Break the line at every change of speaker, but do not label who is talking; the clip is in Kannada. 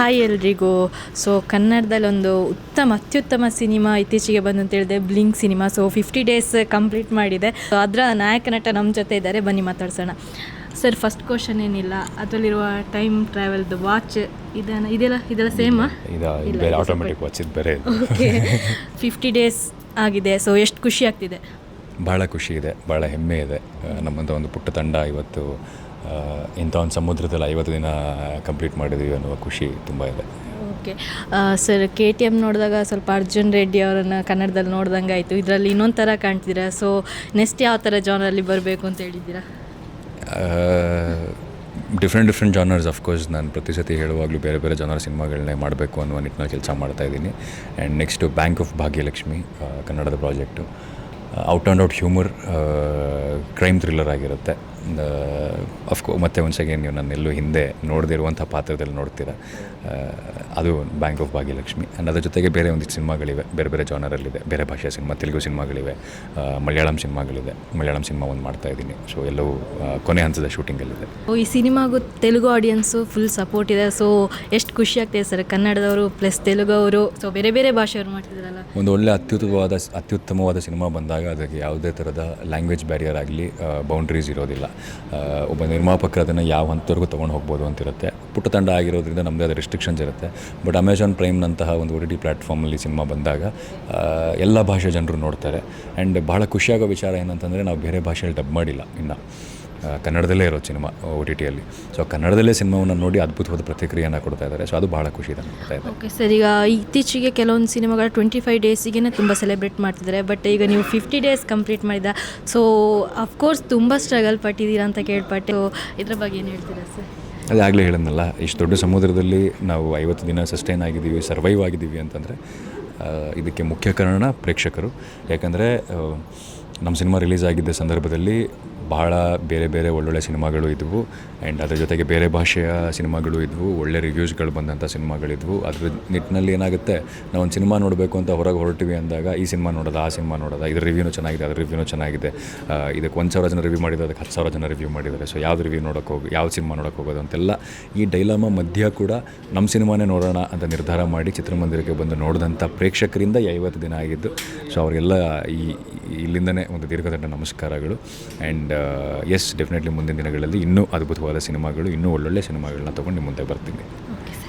ಹಾಯ್ ಎಲ್ರಿಗೂ. ಸೊ ಕನ್ನಡದಲ್ಲಿ ಒಂದು ಉತ್ತಮ ಅತ್ಯುತ್ತಮ ಸಿನಿಮಾ ಇತ್ತೀಚೆಗೆ ಬಂದು ಅಂತ ಹೇಳಿದೆ Blink cinema. So fifty days complete ಮಾಡಿದೆ. ಸೊ ಅದರ ನಾಯಕ ನಟ ನಮ್ಮ ಜೊತೆ ಇದ್ದಾರೆ. ಬನ್ನಿ ಮಾತಾಡ್ಸೋಣ. ಸರ್ ಫಸ್ಟ್ ಕ್ವಶನ್ ಏನಿಲ್ಲ. ಅದರಲ್ಲಿರುವ ಟೈಮ್ ಟ್ರಾವೆಲ್ದು ವಾಚ್ ಇದನ್ನು ಇದೆಲ್ಲ ಇದೆಲ್ಲ ಸೇಮಾ
ಆಟೋಮೆಟಿಕ್ ವಾಚ್ ಇದು ಬೇರೆ
ಓಕೆ ಫಿಫ್ಟಿ ಡೇಸ್ ಆಗಿದೆ. ಸೊ ಎಷ್ಟು ಖುಷಿ ಆಗ್ತಿದೆ?
ಭಾಳ ಖುಷಿ ಇದೆ. ಭಾಳ ಹೆಮ್ಮೆ ಇದೆ. ನಮ್ಮಂತ ನಮ್ಮಂಥ ಒಂದು ಪುಟ್ಟ ತಂಡ ಇವತ್ತು ಇಂಥ ಒಂದು ಸಮುದ್ರದಲ್ಲಿ ಐವತ್ತು ದಿನ ಕಂಪ್ಲೀಟ್ ಮಾಡಿದ್ವಿ ಅನ್ನುವ ಖುಷಿ ತುಂಬ ಇದೆ.
Okay. Sir K T M ನೋಡಿದಾಗ ಸ್ವಲ್ಪ ಅರ್ಜುನ್ ರೆಡ್ಡಿ ಅವರನ್ನು ಕನ್ನಡದಲ್ಲಿ ನೋಡ್ದಂಗೆ ಆಯಿತು. ಇದರಲ್ಲಿ ಇನ್ನೊಂದು ಥರ ಕಾಣ್ತಿದ್ದೀರಾ? ಸೊ ನೆಕ್ಸ್ಟ್ ಯಾವ ಥರ ಜಾನರಲ್ಲಿ ಬರಬೇಕು ಅಂತ ಹೇಳಿದ್ದೀರಾ?
Different different genres of course ನಾನು ಪ್ರತಿ ಸತಿ ಹೇಳುವಾಗಲೂ ಬೇರೆ ಬೇರೆ ಜಾನರ್ ಸಿನಿಮಾಗಳನ್ನೇ ಮಾಡಬೇಕು ಅನ್ನುವ ನಿಟ್ಟಿನಲ್ಲಿ ಕೆಲಸ ಮಾಡ್ತಾ ಇದ್ದೀನಿ. And next bank of Bhagyalakshmi ಕನ್ನಡದ project out and out humour crime thriller ಆಗಿರುತ್ತೆ. ಅಫ್ಕೋ ಮತ್ತೆ ಒಂದು ಸೆಕೆಂಡ್ ನೀವು ನನ್ನ ಎಲ್ಲೂ ಹಿಂದೆ ನೋಡದಿರುವಂಥ ಪಾತ್ರದಲ್ಲಿ ನೋಡ್ತೀರಾ. ಅದು ಬ್ಯಾಂಕ್ ಆಫ್ ಭಾಗ್ಯಲಕ್ಷ್ಮಿ ಆ್ಯಂಡ್ ಅದ್ರ ಜೊತೆಗೆ ಬೇರೆ ಒಂದಿಷ್ಟು ಸಿನಿಮಾಗಳಿವೆ. ಬೇರೆ ಬೇರೆ ಜಾನರಲ್ಲಿದೆ. ಬೇರೆ ಭಾಷೆಯ ಸಿನಿಮಾ ತೆಲುಗು ಸಿನಿಮಾಗಳಿವೆ. ಮಲಯಾಳಂ ಸಿನಿಮಾಗಳಿದೆ. ಮಲಯಾಳಂ ಸಿನಿಮಾ ಒಂದು ಮಾಡ್ತಾ ಇದ್ದೀನಿ. ಸೊ ಎಲ್ಲವೂ ಕೊನೆ ಹಂತದ ಶೂಟಿಂಗಲ್ಲಿದೆ
ಈ ಸಿನಿಮಾಗೂ ತೆಲುಗು ಆಡಿಯನ್ಸು ಫುಲ್ ಸಪೋರ್ಟ್ ಇದೆ. ಸೊ ಎಷ್ಟು ಖುಷಿ ಆಗ್ತಿದೆ ಸರ್. ಕನ್ನಡದವರು ಪ್ಲಸ್ ತೆಲುಗು ಅವರು ಸೊ ಬೇರೆ ಬೇರೆ ಭಾಷೆಯವರು ಮಾಡ್ತಿದ್ದಾರಲ್ಲ
ಒಂದು ಒಳ್ಳೆ ಅತ್ಯುತ್ತಮವಾದ ಅತ್ಯುತ್ತಮವಾದ ಸಿನಿಮಾ ಬಂದಾಗ ಅದಕ್ಕೆ ಯಾವುದೇ ಥರದ ಲ್ಯಾಂಗ್ವೇಜ್ ಬ್ಯಾರಿಯರ್ ಆಗಲಿ ಬೌಂಡ್ರೀಸ್ ಇರೋದಿಲ್ಲ. ಒಬ್ಬ ನಿರ್ಮಾಪಕ ಅದನ್ನು ಯಾವ ಹಂತವರೆಗೂ ತೊಗೊಂಡು ಹೋಗ್ಬೋದು ಅಂತಿರುತ್ತೆ. ಪುಟ್ಟ ತಂಡ ಆಗಿರೋದ್ರಿಂದ ನಮ್ಮದೇ ಆದ ರೆಸ್ಟ್ರಿಕ್ಷನ್ಸ್ ಇರುತ್ತೆ. ಬಟ್ ಅಮೆಝಾನ್ ಪ್ರೈಮ್ನಂತಹ ಒಂದು ಒ ಟಿ ಟಿ ಪ್ಲ್ಯಾಟ್ಫಾರ್ಮಲ್ಲಿ ಸಿನಿಮಾ ಬಂದಾಗ ಎಲ್ಲ ಭಾಷೆ ಜನರು ನೋಡ್ತಾರೆ. ಆ್ಯಂಡ್ ಭಾಳ ಖುಷಿಯಾಗೋ ವಿಚಾರ ಏನಂತಂದರೆ, ನಾವು ಬೇರೆ ಭಾಷೆಯಲ್ಲಿ ಡಬ್ ಮಾಡಿಲ್ಲ ಇನ್ನು. ಕನ್ನಡದಲ್ಲೇ ಇರೋ ಸಿನಿಮಾ ಒ ಟಿ ಟಿಯಲ್ಲಿ ಸೊ ಕನ್ನಡದಲ್ಲೇ ಸಿನಿಮಾವನ್ನು ನೋಡಿ ಅದ್ಭುತವಾದ ಪ್ರತಿಕ್ರಿಯೆಯನ್ನು ಕೊಡ್ತಾ ಇದ್ದಾರೆ. ಸೊ ಅದು ಭಾಳ ಖುಷಿ ಇದೆ
ಓಕೆ ಸರ್ ಈಗ ಇತ್ತೀಚೆಗೆ ಕೆಲವೊಂದು ಸಿನಿಮಾಗಳು ಟ್ವೆಂಟಿ ಫೈವ್ ಡೇಸಿಗೆ ತುಂಬ ಸೆಲೆಬ್ರೇಟ್ ಮಾಡ್ತಿದ್ದಾರೆ. ಬಟ್ ಈಗ ನೀವು ಫಿಫ್ಟಿ ಡೇಸ್ ಕಂಪ್ಲೀಟ್ ಮಾಡಿದ ಸೊ ಅಫ್ಕೋರ್ಸ್ ತುಂಬ ಸ್ಟ್ರಗಲ್ ಪಟ್ಟಿದ್ದೀರಾ ಅಂತ ಕೇಳ್ಪಟ್ಟು. ಇದ್ರ ಬಗ್ಗೆ ಏನು ಹೇಳ್ತೀರಾ ಸರ್?
ಅದೇ ಆಗಲೇ ಹೇಳಿದ್ನಲ್ಲ ಇಷ್ಟು ದೊಡ್ಡ ಸಮುದ್ರದಲ್ಲಿ ನಾವು ಐವತ್ತು ದಿನ ಸಸ್ಟೈನ್ ಆಗಿದ್ದೀವಿ ಸರ್ವೈವ್ ಆಗಿದ್ದೀವಿ ಅಂತಂದರೆ ಇದಕ್ಕೆ ಮುಖ್ಯ ಕಾರಣ ಪ್ರೇಕ್ಷಕರು. ಯಾಕಂದರೆ ನಮ್ಮ ಸಿನಿಮಾ ರಿಲೀಸ್ ಆಗಿದ್ದ ಸಂದರ್ಭದಲ್ಲಿ ಬಹಳ ಬೇರೆ ಬೇರೆ ಒಳ್ಳೊಳ್ಳೆ ಸಿನಿಮಾಗಳು ಇದ್ವು. ಆ್ಯಂಡ್ ಅದರ ಜೊತೆಗೆ ಬೇರೆ ಭಾಷೆಯ ಸಿನಿಮಾಗಳು ಇದ್ವು. ಒಳ್ಳೆ ರಿವ್ಯೂಸ್ಗಳು ಬಂದಂಥ ಸಿನಿಮಾಗಳಿದ್ವು. ಅದ್ರ ನಿಟ್ಟಿನಲ್ಲಿ ಏನಾಗುತ್ತೆ? ನಾವು ಒಂದು ಸಿನಿಮಾ ನೋಡಬೇಕು ಅಂತ ಹೊರಗೆ ಹೊರಟಿವಿ ಅಂದಾಗ ಈ ಸಿನಿಮಾ ನೋಡೋದು, ಆ ಸಿನಿಮಾ ನೋಡೋದು, ಇದ್ರ ರಿವ್ಯೂನು ಚೆನ್ನಾಗಿದೆ, ಅದ್ರ ರಿವ್ಯೂನು ಚೆನ್ನಾಗಿದೆ. ಇದಕ್ಕೆ ಒಂದು ಸಾವಿರ ಜನ ರಿವ್ಯೂ ಮಾಡಿದ್ದಾರೆ ಅದಕ್ಕೆ ಹತ್ತು ಸಾವಿರ ಜನ ರಿವ್ಯೂ ಮಾಡಿದ್ದಾರೆ ಸೊ ಯಾವ್ದು ರಿವ್ಯೂ ನೋಡೋಕೆ ಹೋಗಿ ಯಾವ ಸಿನಿಮಾ ನೋಡೋಕೆ ಹೋಗೋದು ಅಂತೆಲ್ಲ ಈ ಡೈಲಾಮ ಮಧ್ಯ ಕೂಡ ನಮ್ಮ ಸಿನಿಮಾನೇ ನೋಡೋಣ ಅಂತ ನಿರ್ಧಾರ ಮಾಡಿ ಚಿತ್ರಮಂದಿರಕ್ಕೆ ಬಂದು ನೋಡಿದಂಥ ಪ್ರೇಕ್ಷಕರಿಂದ ಐವತ್ತು ದಿನ ಆಗಿದ್ದು. ಸೊ ಅವರಿಗೆಲ್ಲ ಈ, ಇಲ್ಲಿಂದನೇ ಒಂದು ದೀರ್ಘದಂಡ ನಮಸ್ಕಾರಗಳು. ಆ್ಯಂಡ್ ಎಸ್ ಡೆಫಿನೆಟ್ಲಿ ಮುಂದಿನ ದಿನಗಳಲ್ಲಿ ಇನ್ನೂ ಅದ್ಭುತವಾದ ಸಿನಿಮಾಗಳು ಇನ್ನೂ ಒಳ್ಳೊಳ್ಳೆ ಸಿನಿಮಾಗಳನ್ನ ತೊಗೊಂಡು ಮುಂದೆ ಬರ್ತೀನಿ.